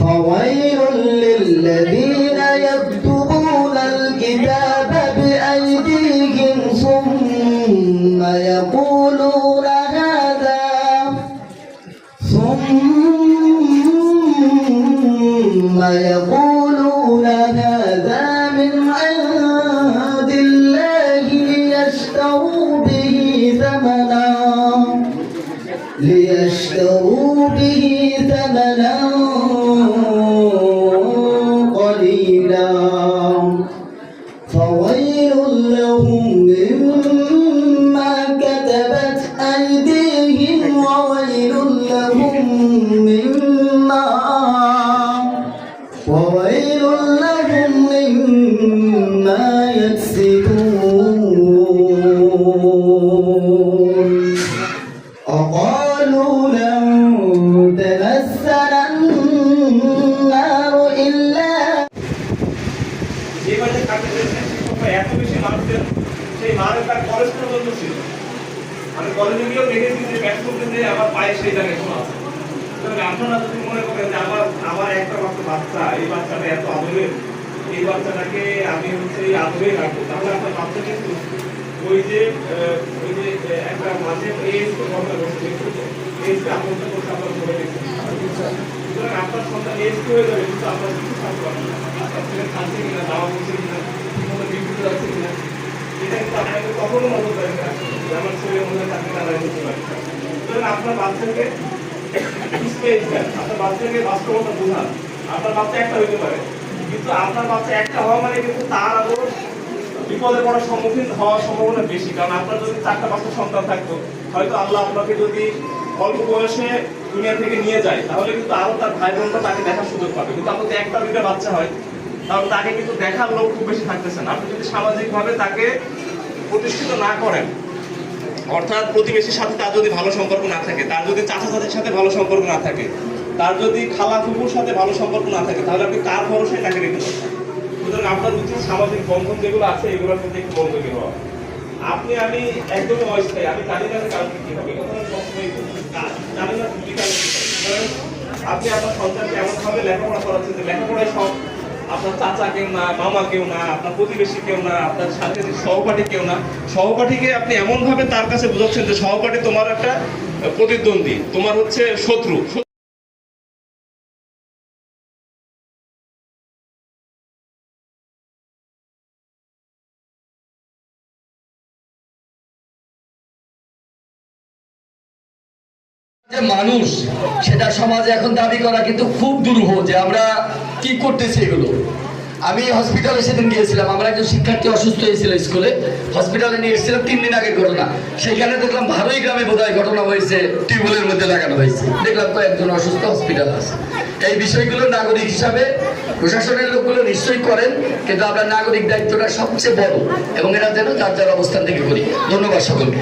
فويل للذين يكتبون الكتاب بأيديهم ثم يقولون هذا ثم يقولون هذا Hello. মারের তার college পর্যন্ত ছিল। আমি কলেজে গিয়েও দেখেছি যে ব্যাট করতে যে আমার পায়ে সেই জায়গায় শোনা আছে। আপনারা যদি মনে করেন যে আমার আমার একটা মাত্র বাচ্চা, এই বাচ্চাটা এত আদরের, এই বাচ্চাটাকে আমি হচ্ছে এই আদরে রাখব। তাহলে আপনার বাচ্চা কিন্তু ওই যে ওই যে একটা মাঝে তো কথা বলছে এজকে আত্মহত্যা করতে আপনার ধরে দেখছেন সুতরাং আপনার সন্তান এজ হয়ে যাবে, কিন্তু আপনার কিছু থাকতে আপনাকে কখনো নজর দেবেন না। যে আমার ছেলে মনে হয় চাকরি হতে পারে। আপনার বাচ্চাকে আপনার বাচ্চাকে বাস্তবতা বোঝান। আপনার বাচ্চা একটা হইতে পারে। কিন্তু আপনার বাচ্চা একটা হওয়া মানে কিন্তু তার আরও বিপদে পড়ার সম্মুখীন হওয়ার সম্ভাবনা বেশি। কারণ আপনার যদি চারটা পাঁচটা সন্তান থাকতো, হয়তো আল্লাহ আপনাকে যদি অল্প বয়সে দুনিয়া থেকে নিয়ে যায়, তাহলে কিন্তু আরও তার ভাই বোনরা তাকে দেখার সুযোগ পাবে। কিন্তু আপনার একটা দুইটা বাচ্চা হয়, তাহলে তাকে কিন্তু দেখার লোক খুব বেশি থাকতেছে না। আপনি যদি সামাজিকভাবে তাকে প্রতিষ্ঠিত না করেন, অর্থাৎ প্রতিবেশীর সাথে তার যদি ভালো সম্পর্ক না থাকে, তার যদি চাচা চাচির সাথে ভালো সম্পর্ক না থাকে, তার যদি খালা ফুপুর সাথে ভালো সম্পর্ক না থাকে, তাহলে আপনি কার ভরসায় তাকে রেখে সুতরাং আপনার উচিত সামাজিক বন্ধন যেগুলো আছে, এগুলোর মধ্যে একটু বন্ধ হওয়া। আপনি, আমি একদমই অস্থায়ী, আমি জানি না কালকে কি হবে সবসময় জানি না আপনি আপনার সন্তানকে এমনভাবে লেখাপড়া করাচ্ছেন যে লেখাপড়ায় সব আপনার চাচা কেউ না, মামা কেউ না, আপনার প্রতিবেশী কেউ না, আপনার সাথে সহপাঠী কেউ না, সহপাঠীকে আপনি এমন ভাবে তার কাছে বোঝাচ্ছেন যে সহপাঠী তোমার একটা প্রতিদ্বন্দ্বী, তোমার হচ্ছে শত্রু। মানুষ, সেটা সমাজে এখন দাবি করা কিন্তু খুব দুরূহ যে আমরা কি করতেছি এগুলো। আমি হসপিটালে সেদিন গিয়েছিলাম, আমার একজন শিক্ষার্থী অসুস্থ হয়েছিল স্কুলে হসপিটালে নিয়ে এসেছিলাম তিন দিন আগের ঘটনা। সেখানে দেখলাম ভালোই গ্রামে বোধহয় ঘটনা হয়েছে, টিউবওয়েলের মধ্যে লাগানো হয়েছে। দেখলাম কয়েকজন অসুস্থ হসপিটাল আছে। এই বিষয়গুলো নাগরিক হিসাবে, প্রশাসনের লোকগুলো নিশ্চয়ই করেন, কিন্তু আমরা নাগরিক দায়িত্বটা সবচেয়ে বড়, এবং এরা যেন যার যার অবস্থান থেকে করি। ধন্যবাদ সকলকে।